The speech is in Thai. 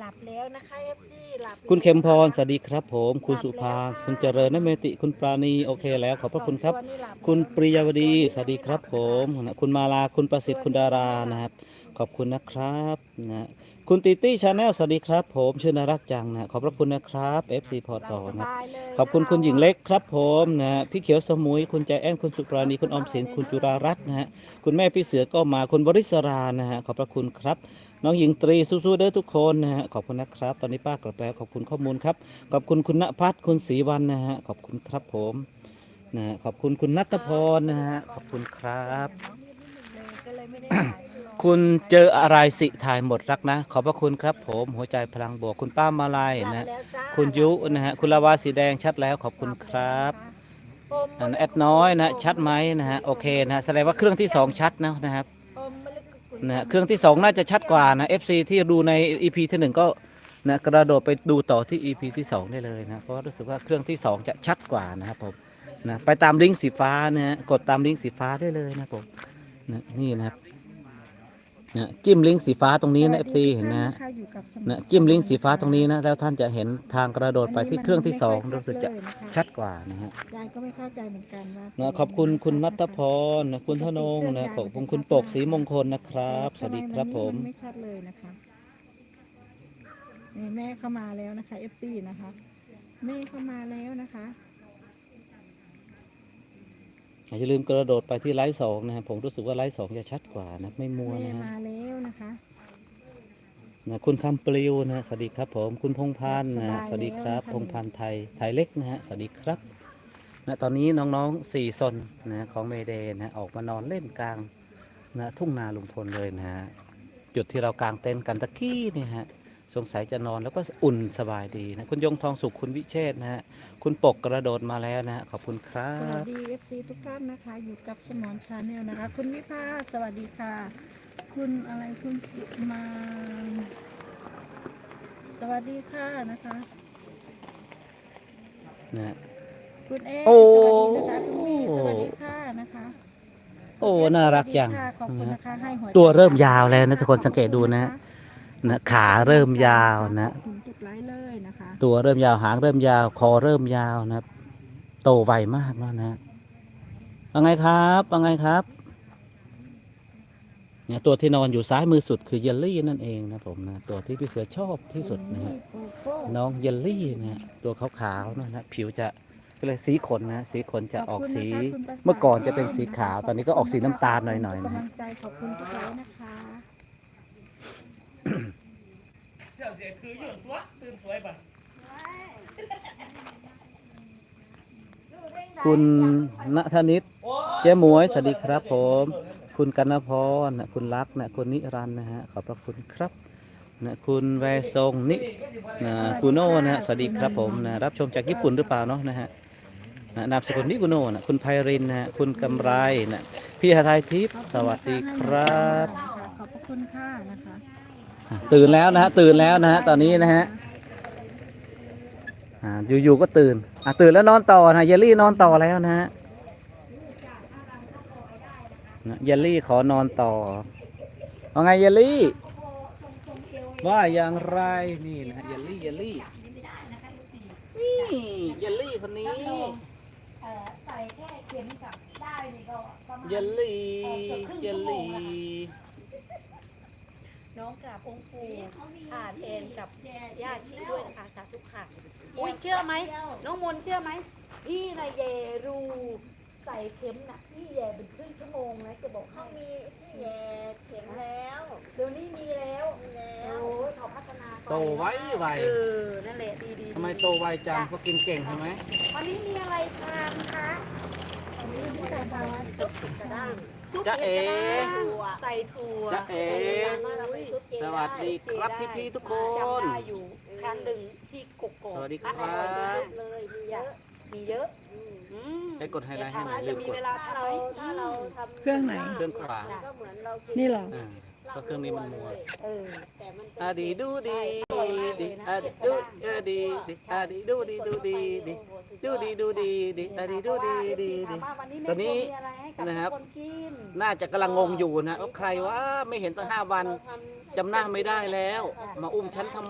หลับแล้วนะคะเอฟซีหลับคุณเข็มพรสวัสดีครับผม คุณสุภา คุณเจริญนเมติ คุณปราณีโอเคแล้ว ขอบพระคุณครับตัวนี้หลับคุณปริยาวดีสวัสดีครับผมนะคุณมาลาคุณประสิทธิ์คุณดารานะครับ ขอบคุณนะครับนะคุณติตี้ชาแนลสวัสดีครับ ผมชื่อนารักจังนะขอบพระคุณนะครับ FC พอหลัต่อบสนะบายเลยขอบคุณคุณหญิงเล็กครับผมนะพี่เขียวสมุยคุณใจแอนคุณสุปราณีคุณออมสินคุณจุรารัตน์นะฮะคุณแม่พี่เสือก็มาคุณบริศรานะฮะขอบพระคุณครับ น้องหญิงตรีสู้ๆเด้อทุกคนนะฮะขอบคุณนะครับ ตอนนี้ป้ากลับแล้วขอบคุณข้อมูลครับ ขอบคุณคุณณพัฒน์คุณศรีวันนะฮะขอบคุณครับผมนะฮะขอบคุณคุณนัทพรนะฮะขอบคุณครับ ก็เลยไม่ได้ถ่ายรอคุณเจออะไรสิถ่ายหมดรักนะ ขอบพระคุณครับผมหัวใจพลังบวกคุณป้ามาลายนะแล้วจ้าคุณยุนะฮะคุณลาวาสีแดงชัดแล้วขอบคุณครับอมอันแอดน้อยนะชัดไหมนะฮะโอเคนะฮะแสดงว่าเครื่องที่สองชัดนะนะครับ นะฮะเครื่องที่สองน่าจะชัดกว่านะ FC ที่ดูใน EP ที่หนึ่งก็นะกระโดดไปดูต่อที่ EP ที่สองได้เลยนะเพราะว่ารู้สึกว่าเครื่องที่สองจะชัดกว่านะครับผมนะไปตามลิงก์สีฟ้านะฮะกดตามลิงก์สีฟ้าได้เลยนะครับผมนะนี่นะครับ นะจิ้มลิงก์สีฟ้าตรงนี้นะ FC เห็นไหมฮะค่ะอยู่กับสมุนะจิ้มลิงก์สีฟ้าตรงนี้นะแล้วท่านจะเห็นทางกระโดดไปที่เครื่องที่สองรู้สึกจะชัดกว่านะฮะยายก็ไม่เข้าใจเหมือนกันว่านะขอบคุณคุณนัทพรนะคุณธนงนะขอบคุณคุณปกศรีมงคลนะครับ สวัสดีครับผมนไม่ชัดเลยนะคะนี่แม่เข้ามาแล้วนะคะ FC นะคะแม่เข้ามาแล้วนะคะ อย่าลืมกระโดดไปที่ไลฟ์สองนะครับผมรู้สึกว่าไลฟ์สองจะชัดกว่านะไม่มัวแม่นะฮะมาแล้วนะคะ นะคุณคำปลิวนะสวัสดีครับ ผมคุณพงพันธ์นะสวัสดีครับพงพันธ์ไทยไทยเล็กนะฮะสวัสดีครับนะตอนนี้น้องๆสี่ซนนะของเมเดย์นะออกมานอนเล่นกลางนะทุ่งนาลุงพลเลยนะฮะจุดที่เรากางเต็นท์กันตะกี้เนี่ยฮะ สงสัยจะนอนแล้วก็อุ่นสบายดีนะ คุณยงทองสุขคุณวิเชษฐ์นะฮะ คุณปกกระโดดมาแล้วนะฮะ ขอบคุณครัสวัสบดี FC ทุกท่านนะคะ อยู่กับสมอนชาแนลนะคะ คุณวิภาสวัสดีค่ะ คุณอะไรคุณสุมาสวัสดีค่ะนะคะ นะฮะ คุณเอโอ้สวัสดีนะคะคุณมีสวัสดีค่ะนะคะโอ้ น่ารักจังสวัสดีค่ะขอบคุณนะคะให้หัใจตัวเริ่มยาวแล้วนะทุกคนสังเกตดูนะ นะขาเริ่มยาวนะขอบคุณทุกไลน์เลยนะคะ ตัวเริ่มยาวหางเริ่มยาว คอเริ่มยาวนะครับ โตไวมากแล้วนะว่าไงครับว่าไงครับเนี่ยตัวที่นอนอยู่ซ้ายมือสุดคือเยลลี่นั่นเองนะผมนะตัวที่พี่เสือชอบที่สุดนะฮะโกโก้น้องเยลลี่นะฮะตัวขาวๆนะฮะผิวจะก็เลยสีขนนะสีขนจะออกสีขบคุณนะคะคุณประสาทเมื่อก่อนจะเป็นสีขาว ตอนนี้ก็ออกสีน้ำตาลหน่อยๆนะกำลัฮะ งใจขอบคุณทุกไลน์นะคะคุณณธนิตเจ๊หมวยสวัสดีครับ ผม คุณกันนพรนะคุณรักนะคุณนิรันดร์นะฮะขอบพระคุณครับนะคุณแวซงนินะกุโน่นะฮะสวัสดีครับผมนะรับชมจากญี่ปุ่นหรือเปล่าเนาะนะฮะนะนามสกุลนิกุโน่นะคุณไพรินนะฮะคุณกำไรนะพี่หาไทยทิพย์สวัสดีครับ ขอบพระคุณค่ะนะคะ ตื่นแล้วนะฮะตื่นแล้วนะฮะตอนนี้นะฮะอ่าอยู่ๆก็ตื่นอะตื่นแล้วนอนต่อนะเยลลี่นอนต่อแล้วนะฮะนะเยลลี่ขอนอนต่อว่าไงเยลลี่ ว่าอย่างไรนี่นะฮะเยลลี่เยลลี่นี่เยลลี่คนนี้เอ่อใส่แค่เข็มกับได้นี่ก็ประมาณเยลลี่เยลลี่ น้องกราบองค์ปู่อ่านเองกับญาติชีด้วยนะคะสาธุค่ะอุ้ยเชื่อไหมน้องมนต์เชื่อไหมพี่นายเยรูใส่เข็มน่ะพี่แย่เป็นครึ่งชั่วโมงนะจะบอกให้มีพี่แย่เข็มแล้วเดี๋ยวนี้มีแล้วโอ้ยเขาพัฒนาไปโตไวไวเออนั่นแหละดีดีทำไมโตไวจังเพราะกินเก่งใช่ไหมวันนี้มีอะไรทานคะวันนี้มีอะไรทานซุปกระด้าง ซุปจ๊ะเอ๋กระด้างใส่ถั่วจ๊ะเอ๋สวัสดีครับพี่ๆทุกคนจำได้อยู่ครั้งหนึ่งที่กกอกสวัสดีครับ ออยเลยมีเยอะมีเยอะอืมให้กดไฮไลท์ให้หน่อยลืจะมมีกดเวลาถ้าเราถ้าเราทำเครื่องไหนเครื่องขวา ก็เหมือนเรากินี่เหรอ อ่า เพราะเครื่องนี้มันมัวเออแต่มันเป็นอะดีดูดีดีอะดีดูเออดีดีอะดีดูดีดูดีดีดูดีดูดีดีอะดีดูดีดีดีตัวนี้นะครับ น่าจะกำลังงงอยู่นะว่าใครว่าไม่เห็นตั้งห้าวันจำหน้าไม่ได้แล้ว มาอุ้มฉันทำ